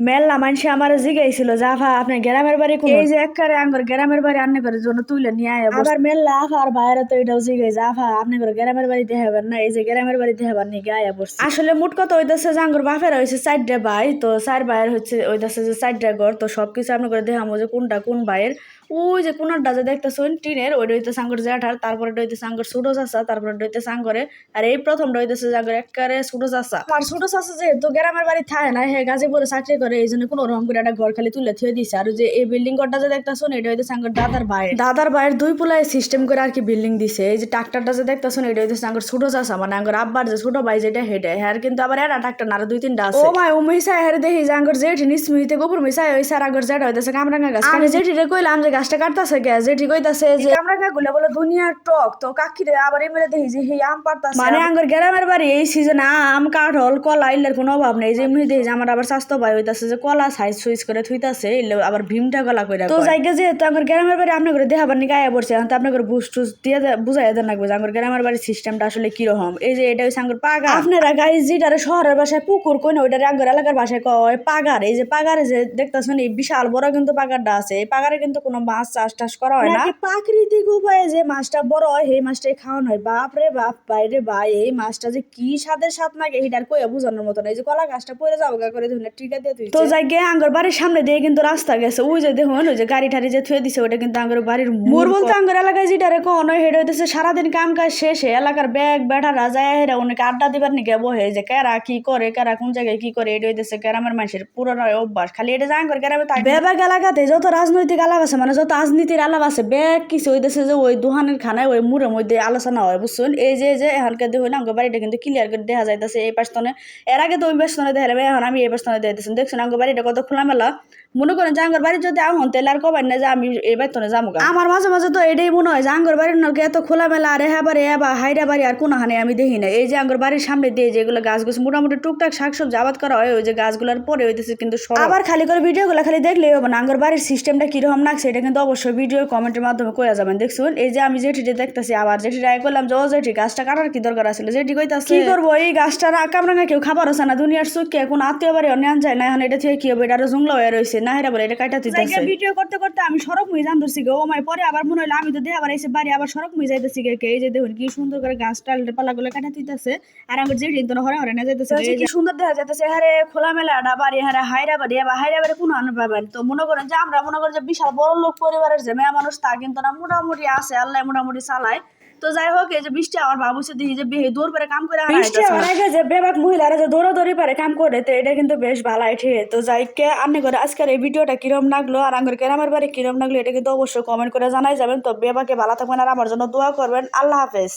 মেলা মানুষ আমার জিগাইছিল জাফা আপনার গ্রামের বাড়ি কোন? এই যে একবারে আঙ্গর গ্রামের বাড়ি আন্নে করে জন্য তুইলে নিয়ে আয় আবার মেলা আফা আর বাইরে তো এটাও জিগাই জাফা আপনি করে গ্রামের বাড়ি দেখাবেন না এই যে গ্রামের বাড়িতে হবেন নি গায়ে পড়ছে আসলে মোট কথা হইতাছে যে আঙ্গর বাপের হয়েছে চারটে ভাই তো চার ভাইয়ের হচ্ছে ওইদাসে যে চারটে ঘর তো সবকিছু আপনি করে দেখাবো যে কোনটা কোন ভাইয়ের। ওই যে কোনারটা যে দেখতেছেন টিনের ওইটা হইতেছে আঙ্গর জ্যাঠার তারপরে হইতেছে আঙ্গর ছোটো চাষা তারপরে হইতেছে আঙ্গরে আর এই প্রথমটা হইতেছে আঙ্গর একবারে ছোটো চাষা আর ছোটো চাষা যেহেতু গ্রামের বাড়ি থাকে না হে গাজীপুরে চাকরি করে এই জন্য কোনো রকম করে একটা ঘর খালি তুলে থুয়ে দিছে। আর যে এই বিল্ডিং ঘরটা যে দেখতেছেন এটা হইতেছে আঙ্গর দাদার ভাই দাদার ভাইয়ের দুই পুলায় সিস্টেম করে আর কি বিল্ডিং দিছে। এই যে ট্রাক্টরটা যে দেখতেছেন এটা হইতেছে আঙ্গর ছোটো চাষা মানে আঙ্গর আব্বার যে ছোট ভাই যেটা হেঁটে হ্যাঁ কিন্তু আবার এরা ট্রাক্টর না দুই তিনটা আছে। ও মাই ও মিসা হেরে দেখি যে আঙ্গর জেঠি নিসমিতে গোবর মিসা ওই সার আঙ্গর যেটা হইতেছে কামরাঙ্গা গাছ। আমি জেঠিরে কইলাম যে গাছটা কাটতাছে কে ঠিক কইতাছে যে কামরাঙ্গা গুলো বলে দুনিয়ার টক তো কাকিরে আবার এমরে দেখি যে হে আম পারতাছে মানে আঙ্গর গ্রামের বাড়ি এই সিজনে আম কাঠল কলা ইল্লার কোনো অভাব নেই। যে এমনি দেখি যে আমার আবার স্বাস্থ্য ভাই হইতাছে যে কলা সাইজ সুইজ করে থুইতাছে ইল্লে আবার ভীমটা গলা কইরা তো জায়গা যেহেতু আঙ্গর গ্রামের বাড়ি আপনি করে দেখাবার নি গায়ে পড়ছে? এখন তো আপনি করে বুস টুস দিয়ে দে- বুঝাই দেন লাগবে যে আঙ্গর গ্রামের বাড়ির সিস্টেমটা আসলে কীরকম। এই যে এটা হচ্ছে আঙ্গুর পাগা আপনারা গাইজ যেটারে শহরের ভাষায় পুকুর কই না ওইটারে আঙ্গুর এলাকার ভাষায় কয় পাগার। এই যে পাগারে যে দেখতেছেন এই বিশাল বড় কিন্তু পাগারটা আছে। এই পাগারে কিন্তু কোনো মাছ চাষ টাস করা হয় না? প্রাকৃতিক উপায়ে যে মাছটা বড় হয় সেই মাছটাই খাওয়ানো হয়? বাপ রে বাপ বাইরে ভাই এই মাছটা যে কি স্বাদের স্বাদ লাগে এটার কই বোঝানোর মতো না এই যে কলা গাছটা পরে যাব গা করে টিকা দিয়ে তুই তো যাই গিয়ে আঙ্গর বাড়ির সামনে দিয়ে কিন্তু রাস্তা গেছে। ওই যে দেখুন ওই যে গাড়ি টাড়ি যে থুয়ে দিছে ওটা কিন্তু আঙ্গর বাড়ির মোর বলতে আঙ্গর এলাকায় যেটারে কোন হেড হইতেছে সারাদিন কাম কাজ শেষে এলাকার ব্যাগ বেটারা যায় হেরা অনেকে আড্ডা দিবার নিকে বহে যে কেরা কি করে কেরা কোন জায়গায় কি করে এটা হইতেছে গ্রামের মানুষের পুরোনো অভ্যাস। খালি এটা জান করে গ্রামে থাকে বেবাগ এলাকাতে যত রাজনৈতিক আলাপ আছে মানে যত রাজনীতির আলাপ আছে ব্যাগ কিছু হইতেছে যে ওই দুহানের খানায় ওই মুড়ের মধ্যে আলোচনা হয় বুঝছেন? এই যে যে এখানকার দেখুন আমার বাড়িটা কিন্তু ক্লিয়ার করে দেখা যাইতেছে এই পাশতনে এর আগে তো ওই পাশতনে দেখা যাবে এখন আমি এই পাশতনে দেখতেছেন দেখছেন আমার বাড়িটা কত খোলামেলা। মনে করেন যে আঙ্গর বাড়ি যদি আহন তাহলে আর কবার না যে আমি এই বাড়িতে যাব আমার মাঝে মাঝে তো এটাই মনে হয় যে আঙ্গর বাড়ির নকে এত খোলামেলা আর হ্যাঁ বাড়ি হ্যাঁ বা হাইরা বাড়ি আর কোনো হানে আমি দেখি না এই যে আঙ্গর বাড়ির সামনে দিয়ে যেগুলো গাছ গাছ মোটামুটি টুকটাক শাকসবজি আবাদ করা হয় ওই যে গাছগুলোর পরে হইতেছে কিন্তু। আবার খালি করে ভিডিওগুলো খালি দেখলেই হবে না আঙ্গর বাড়ির সিস্টেমটা কীরকম লাগছে এটা কিন্তু অবশ্যই ভিডিও কমেন্টের মাধ্যমে কয়ে যাবেন। দেখছুন এই যে আমি যেটিটা দেখতেছি আবার যেটি রায় করলাম যে ও যেটি গাছটা কাটার কি দরকার আছে যেটি কইতাছে কি করব? এই গাছটা কামরাঙ্গা কেউ খাবার আছে না দুনিয়ার সুখে কোন আত্মীয় বাড়ি অন্য যায় না এখন এটা থেকে কি হবে? এটা জুংলা হয়ে রয়েছে না হেরা বলে এটা কাটা দিতেছে। ভিডিও করতে করতে আমি সড়ক মুই জানতেছি গো ও মাই পরে আবার মনে হলো আমি তো দেহ আবার এসে বাড়ি আবার সড়ক মুই যাইতেছি গে কে এই যে দেখুন কি সুন্দর করে গাছ টাল পালাগুলো কাটা দিতেছে আর আমার যেটি তো হরে হরে না যাইতেছে যে সুন্দর দেখা যাইতেছে হারে খোলা মেলা বাড়ি হারে হাইরা বাড়ি আবার হাইরা বাড়ি কোনো আনন্দ পাবেন। তো মনে করেন যে আমরা মনে করেন যে বিশাল বড় লোক পরিবারের যে মেয়ে মানুষ তা কিন্তু না মোটামুটি আছে আল্লাহ মোটামুটি চালায়। তো যাই হোক এই যে বৃষ্টি আমার বাবু সে দিয়ে যে দৌড় করে কাম করে বৃষ্টি আমার আগে যে বেবাক মহিলারা যে দৌড়ো দৌড়ি পারে কাম করে তো এটা কিন্তু বেশ ভালো আইঠে তো যাই কে আনে করে আজকের এই ভিডিওটা কিরম লাগল আর আমার কেরামের বাড়ি কিরম লাগল এটা কিন্তু অবশ্যই কমেন্ট করে জানাই যাবেন। তো বেবাকে ভালো থাকবেন আর আমার জন্য দোয়া করবেন। আল্লাহ হাফেজ।